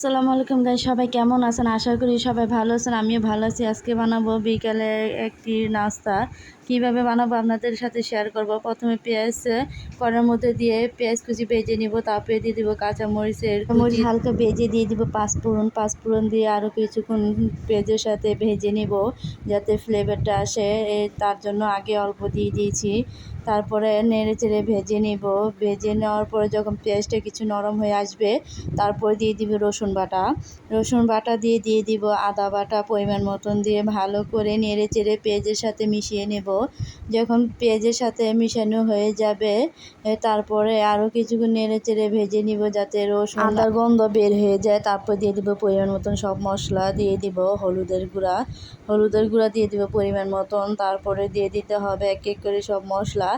আসসালামু আলাইকুম গাই সবাই কেমন আছেন? আশা করি সবাই ভালো আছেন, আমিও ভালো আছি। আজকে বানাবো বিকালে একটি নাস্তা। কীভাবে বানাবো আপনাদের সাথে শেয়ার করব? প্রথমে পেঁয়াজ কড়ার মধ্যে দিয়ে পেঁয়াজ কুচি ভেজে নিব, তারপরে দিয়ে দিব কাঁচা। মরিচের মরিচ হালকা ভেজে দিয়ে দিব পাঁচফোড়ন পাঁচফোড়ন দিয়ে আরও কিছুক্ষণ পেঁয়াজের সাথে ভেজে নিব, যাতে ফ্লেভারটা আসে। তার জন্য আগে অল্প দিয়ে দিয়েছি। তারপরে নেড়ে চেড়ে ভেজে নিব। ভেজে নেওয়ার পরে যখন পেঁয়াজটা কিছু নরম হয়ে আসবে, তারপরে দিয়ে দিব রসুন বাটা। রসুন বাটা দিয়ে দিয়ে দিব আদা বাটা পরিমাণ মতন দিয়ে ভালো করে নেড়ে চেড়ে পেঁয়াজের সাথে মিশিয়ে নেব। যখন পেঁয়াজের সাথে মিশানো হয়ে যাবে তারপরে আরও কিছুক্ষণ নেড়ে চেড়ে ভেজে নিব যাতে রসুন আদার গন্ধ বের হয়ে যায়। তারপর দিয়ে দিব পরিমাণ মতন সব মশলা দিয়ে দিব হলুদের গুঁড়া। হলুদের গুঁড়া দিয়ে দিব পরিমাণ মতন। তারপরে দিয়ে দিতে হবে এক এক করে সব মশলা।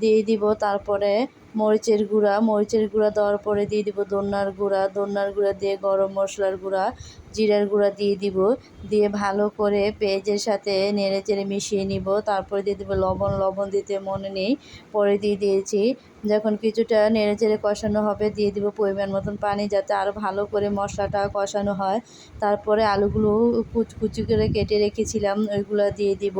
দিয়ে দিব তারপরে মরিচের গুঁড়া। মরিচের গুঁড়া দেওয়ার পরে দিয়ে দিব দোনার গুঁড়া। দোনার গুঁড়া দিয়ে গরম মশলার গুঁড়া। জিরার গুঁড়া দিয়ে দিব, দিয়ে ভালো করে পেঁয়াজের সাথে নেড়ে চেড়ে মিশিয়ে নিব। তারপরে দিয়ে দেবো লবণ লবণ দিতে মনে নেই, পরে দিয়ে দিয়েছি। যখন কিছুটা নেড়ে চেড়ে কষানো হবে, দিয়ে দিব পরিমাণ মতন পানি যাতে আরও ভালো করে মশলাটা কষানো হয়। তারপরে আলুগুলো কুচকুচি করে কেটে রেখেছিলাম, ওইগুলো দিয়ে দিব।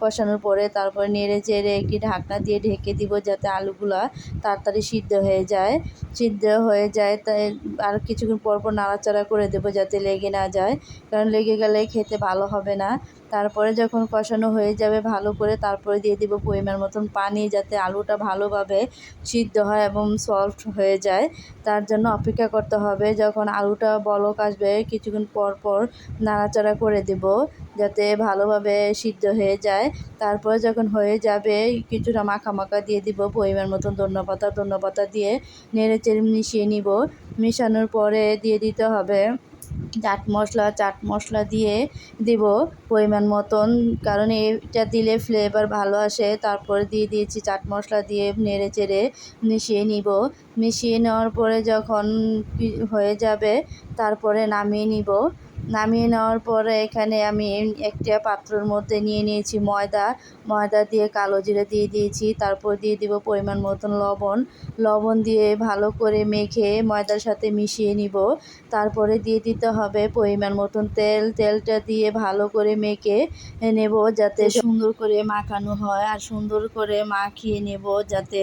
কষানোর পরে তারপরে নেড়ে চেড়ে একটি ঢাকনা দিয়ে ঢেকে দিব যাতে আলুগুলা তাড়াতাড়ি সিদ্ধ হয়ে যায়। সিদ্ধ হয়ে যায়, তাই আর কিছুক্ষণ পর পর নাড়াচাড়া করে দেবো যাতে লেগে না যায়। কারণ লেগে গেলে খেতে ভালো হবে না। তারপরে যখন কষানো হয়ে যাবে ভালো করে, তারপরে দিয়ে দিব পরিমাণ মতন পানি যাতে আলুটা ভালোভাবে সিদ্ধ হয় এবং সফট হয়ে যায়। তার জন্য অপেক্ষা করতে হবে যখন আলুটা বলক আসবে, কিছুক্ষণ পর পর নাড়াচাড়া করে দেব যাতে ভালোভাবে সিদ্ধ হয়ে যায়। তারপরে যখন হয়ে যাবে, কিছুটা মাখা মাখা দিয়ে দিব পরিমাণ মতন ধন্যপাতা ধন্যপাতা দিয়ে নেড়ে চেড়ে মিশিয়ে নিব। মেশানোর পরে দিয়ে দিতে হবে চাট মশলা চাট মশলা দিয়ে দিব পরিমাণ মতন। কারণ এটা দিলে ফ্লেভার ভালো আসে। তারপরে দিয়ে দিয়েছি চাট মশলা দিয়ে নেড়ে চেড়ে মিশিয়ে নিব। মিশিয়ে নেওয়ার পরে যখন হয়ে যাবে, তারপরে নামিয়ে নিব। নামিয়ে নেওয়ার পরে এখানে আমি একটা পাত্রর মধ্যে নিয়ে নিয়েছি ময়দা। ময়দা দিয়ে কালো জিরে দিয়ে দিয়েছি, তারপর দিয়ে দিব পরিমাণ মতন লবণ। লবণ দিয়ে ভালো করে মেখে ময়দার সাথে মিশিয়ে নিব। তারপরে দিয়ে দিতে হবে পরিমাণ মতন তেল। তেলটা দিয়ে ভালো করে মেখে নেব যাতে সুন্দর করে মাখানো হয় আর সুন্দর করে মাখিয়ে নেব যাতে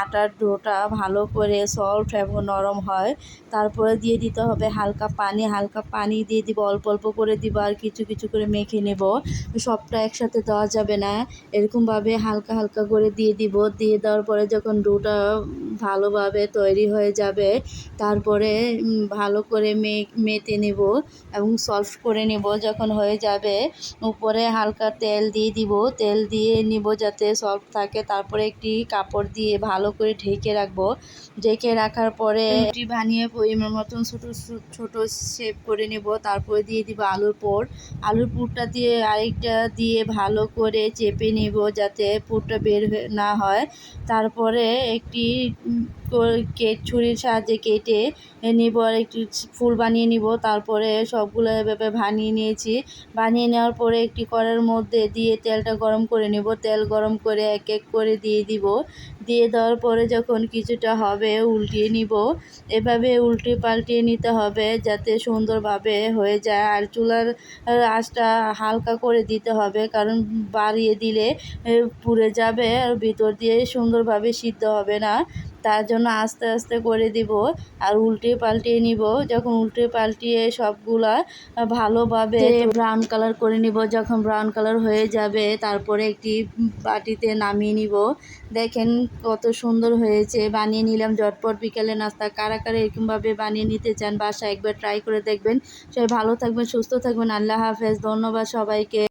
আটার ডোটা ভালো করে সফট এবং নরম হয়। তারপরে দিয়ে দিতে হবে হালকা পানি। হালকা পানি দিয়ে দিব অল্প অল্প করে দিব আর কিছু কিছু করে মেখে নেব। সবটা একসাথে দেওয়া যাবে না। এরকমভাবে হালকা হালকা করে দিয়ে দিব। দিয়ে দেওয়ার পরে যখন ডোটা ভালোভাবে তৈরি হয়ে যাবে তারপরে ভালো করে মে মেতে নেব এবং সলভ করে নেব যখন হয়ে যাবে। উপরে হালকা তেল দিয়ে দিব। তেল দিয়ে নিব যাতে সফট থাকে। তারপরে একটি কাপড় দিয়ে ভালো করে ঢেকে রাখব। ঢেকে রাখার পরে বানিয়ে পরিমাণ মতন ছোটো ছোটো শেপ করে নেব। তারপরে দিয়ে দিব আলুর পুর আলুর পুরটা দিয়ে আরেকটা দিয়ে ভালো করে চেপে নেব যাতে পুরটা বের না হয়। তারপরে একটি কেট ছুরির সাহায্যে কেটে নিব আর একটি ফুল বানিয়ে নিব। তারপরে সবগুলো এভাবে বানিয়ে নিয়েছি। বানিয়ে নেওয়ার পরে একটি কড়ার মধ্যে দিয়ে তেলটা গরম করে নেব। তেল গরম করে এক এক করে দিয়ে দিব। দিয়ে দেওয়ার পরে যখন কিছুটা হবে উল্টিয়ে নিব। এভাবে উল্টে পাল্টিয়ে নিতে হবে যাতে সুন্দরভাবে হয়ে যায়। আর চুলার আঁচটা হালকা করে দিতে হবে কারণ বাড়িয়ে দিলে পুড়ে যাবে আর ভিতর দিয়ে সুন্দরভাবে সিদ্ধ হবে না। তার জন্য আস্তে আস্তে করে দিব আর উল্টে পাল্টিয়ে নিব। যখন উল্টে পাল্টিয়ে সবগুলা ভালোভাবে ব্রাউন কালার করে নিব। যখন ব্রাউন কালার হয়ে যাবে তারপরে একটি বাটিতে নামিয়ে নিব। দেখেন কত সুন্দর হয়েছে। বানিয়ে নিলাম ঝটপট বিকালে নাস্তা। কারা কারা এরকমভাবে বানিয়ে নিতে চান বাসা একবার ট্রাই করে দেখবেন। সবাই ভালো থাকবেন সুস্থ থাকবেন। আল্লাহ হাফেজ। ধন্যবাদ সবাইকে।